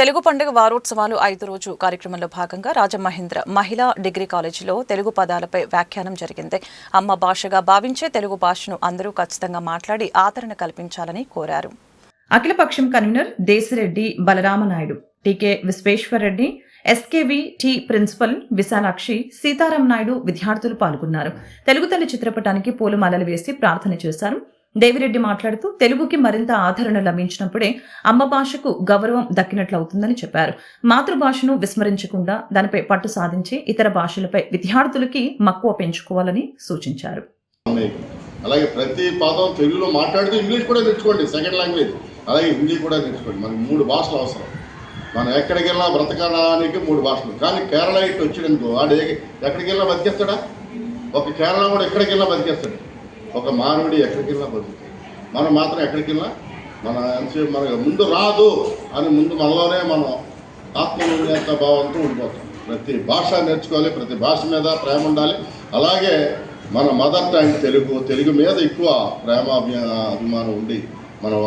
తెలుగు పండుగ వారోత్సవాలు ఐదు రోజు కార్యక్రమంలో భాగంగా రాజమహేంద్ర మహిళా డిగ్రీ కాలేజీలో తెలుగు పదాలపై వ్యాఖ్యానం జరిగింది. అమ్మ భాషగా భావించే తెలుగు భాషను అందరూ ఖచ్చితంగా మాట్లాడి ఆదరణ కల్పించాలని కోరారు. అఖిలపక్షం convener Desireddy Balaramanaidu TK Visweswarareddy SKV T principal Visalakshi Sitaram Naidu విద్యార్థులు పాల్గొన్నారు. తెలుగు తల్లి చిత్రపటానికి పూలమాలలు వేసి ప్రార్థన చేశారు. దేవిరెడ్డి మాట్లాడుతూ తెలుగుకి మరింత ఆదరణ లభించినప్పుడే అమ్మ భాషకు గౌరవం దక్కినట్లవుతుందని చెప్పారు. మాతృభాషను విస్మరించకుండా దానిపై పట్టు సాధించి ఇతర భాషలపై విద్యార్థులకి మక్కువ పెంచుకోవాలని సూచించారు. అలాగే ప్రతి పదం తెలుగులో మాట్లాడుతూ ఇంగ్లీష్ కూడా నేర్చుకోండి సెకండ్ లాంగ్వేజ్ అలాగే హిందీ కూడా నేర్చుకోండి. మనకి మూడు భాషలు అవసరం. మనం ఎక్కడికి వెళ్ళినా బ్రతకడానికి మూడు భాషలు. కానీ కేరళ ఇటు వచ్చిడనుకో వాడు ఎక్కడికి వెళ్ళినా బతికేస్తాడా? ఒక కేరళ కూడా ఎక్కడికి వెళ్ళినా బతికేస్తాడు. ఒక మానవుడి ఎక్కడికి వెళ్ళినా బతుకుతాడు. మనం మాత్రం ఎక్కడికి వెళ్ళినా మన ఎంతసేపు మన ముందు రాదు అని ముందు మనలోనే మనం ఆత్మనిర్భరత భావంతో ఉండిపోతాం. ప్రతి భాష నేర్చుకోవాలి ప్రతి భాష మీద ప్రేమ ఉండాలి. అలాగే మన మదర్ టంగ్ తెలుగు తెలుగు మీద ఎక్కువ ప్రేమ అభిమానం ఉండి మనం